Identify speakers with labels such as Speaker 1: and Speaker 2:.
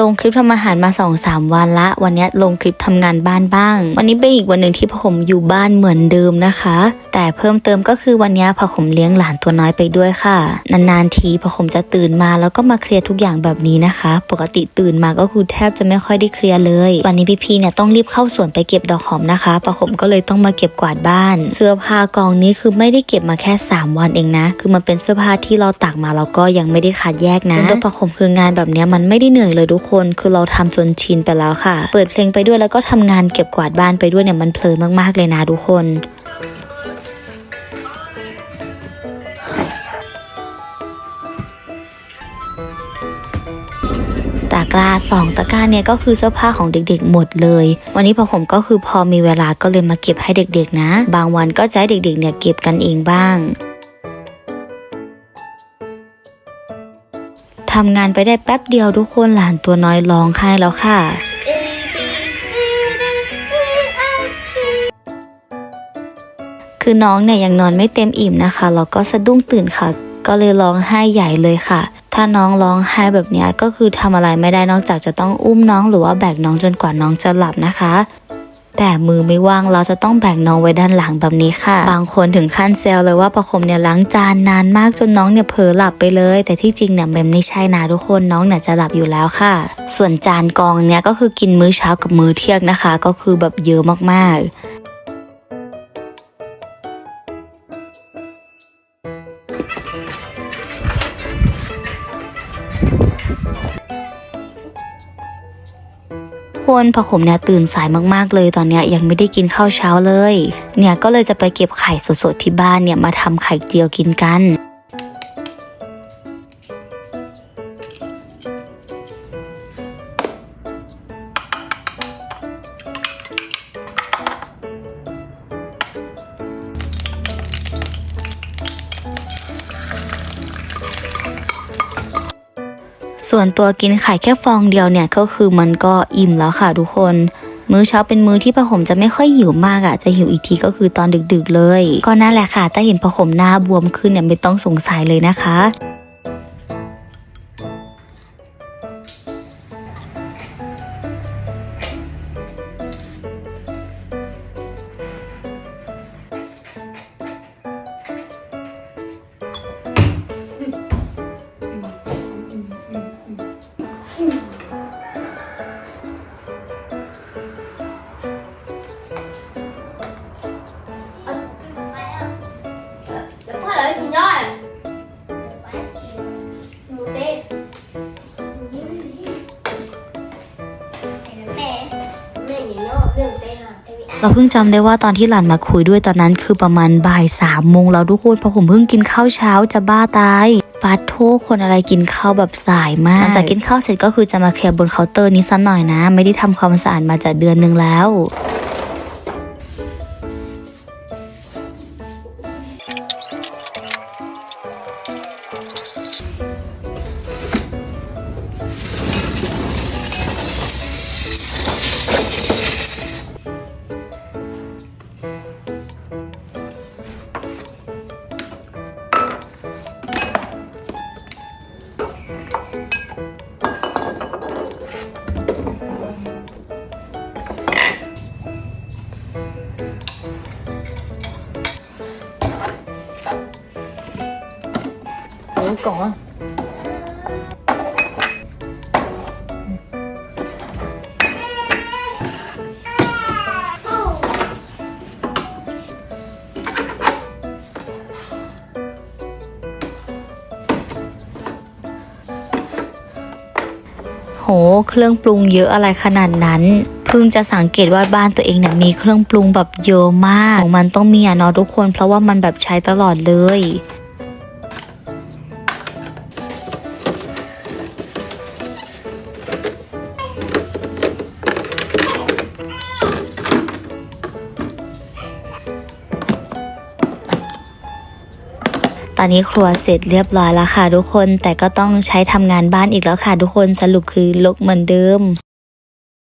Speaker 1: ลงคลิปทำอาหารมา2อสาวันละ วันนี้ลงคลิปทำงานบ้านบ้าง วันนี้เป็นอีกวันหนึ่งที่พ่อผมอยู่บ้านเหมือนเดิมนะคะ แต่เพิ่มเติมก็คือวันนี้พ่อผมเลี้ยงหลานตัวน้อยไปด้วยค่ะ นานๆทีพ่อผมจะตื่นมาแล้วก็มาเคลียร์ทุกอย่างแบบนี้นะคะ ปกติตื่นมาก็คือแทบจะไม่ค่อยได้เคลียร์เลย วันนี้พี่พีเนี่ยต้องรีบเข้าสวนไปเก็บดอกหอมนะคะพ่อผมก็เลยต้องมาเก็บกวาดบ้าน เสื้อผ้ากองนี้คือไม่ได้เก็บมาแค่ 3 วันเองนะ คือมันเป็นเสื้อผ้าที่เราตากมาแล้วก็ยังไม่ได้คัดแยกนะตัวประคมคืองานแบบเนี้มันไม่ได้เหนื่อยเลยทุกคนคือเราทำจนชินไปแล้วค่ะ เปิดเพลงไปด้วยแล้วก็ทำงานเก็บกวาดบ้านไปด้วยเนี่ยมันเพลินมากๆเลยนะทุกคนตะกร้าสองตะกร้าเนี่ยก็คือเสื้อผ้าของเด็กๆหมดเลย วันนี้พอผมก็คือพอมีเวลาก็เลยมาเก็บให้เด็กๆนะ บางวันก็จะให้เด็กๆเนี่ยเก็บกันเองบ้าง ทำงานไปได้แป๊บเดียวทุกคนหลานตัวน้อยร้องไห้แล้วค่ะ คือน้องเนี่ยยังนอนไม่เต็มอิ่มนะคะแล้วก็สะดุ้งตื่นค่ะ ก็เลยร้องไห้ใหญ่เลยค่ะ ถ้าน้องร้องไห้แบบนี้ก็คือทำอะไรไม่ได้นอกจากจะต้องอุ้มน้องหรือว่าแบกน้องจนกว่าน้องจะหลับนะคะ แต่มือไม่ว่างเราจะต้องแบ่งน้องไว้ด้านหลังแบบนี้ค่ะ บางคนถึงขั้นเซลเลยว่าประคมเนี่ยล้างจานนานมากจนน้องเนี่ยเผลอหลับไปเลย แต่ที่จริงเนี่ยมันไม่ใช่นะทุกคนน้องเนี่ยจะหลับอยู่แล้วค่ะ ส่วนจานกองเนี่ยก็คือกินมื้อเช้ากับมื้อเที่ยงนะคะ ก็คือแบบเยอะมากๆ คนพอผมเนี่ยตื่นสายมากๆเลยตอนเนี้ยยังไม่ได้กินข้าวเช้าเลย เนี่ยก็เลยจะไปเก็บไข่สดๆที่บ้านเนี่ยมาทำไข่เจียวกินกัน ส่วนตัวกินไข่แค่ฟองเดียวเนี่ยก็คือมันก็อิ่มแล้วค่ะทุกคน มื้อเช้าเป็นมื้อที่พะผมจะไม่ค่อยหิวมากอะ่ะ จะหิวอีกทีก็คือตอนดึกๆเลย ก็นั่นแหละค่ะถ้าเห็นพะผมหน้าบวมขึ้นเนี่ยไม่ต้องสงสัยเลยนะคะ
Speaker 2: เราเพิ่
Speaker 1: งจำได้ว่าตอนที่หลานมาคุยด้วยตอนนั้นคือประมาณบ่ายสามโมงแล้วทุกคนเพราะผมเพิ่งกินข้าวเช้าจะบ้าตายปาโทคนอะไรกินข้าวแบบสายมากหลังจากกินข้าวเสร็จก็คือจะมาเคลียร์บนเคาน์เตอร์นี้สักหน่อยนะ ไม่ได้ทำความสะอาดมาจากเดือนหนึ่งแล้ว
Speaker 3: うか
Speaker 1: โห เครื่องปรุงเยอะอะไรขนาดนั้น เพิ่งจะสังเกตว่าบ้านตัวเองเนี่ยมีเครื่องปรุงแบบเยอะมากของมันต้องมีอะเนาะทุกคน เพราะว่ามันแบบใช้ตลอดเลย ตอนนี้ครัวเสร็จเรียบร้อยแล้วค่ะทุกคน แต่ก็ต้องใช้ทำงานบ้านอีกแล้วค่ะทุกคนสรุปคือลกเหมือนเดิม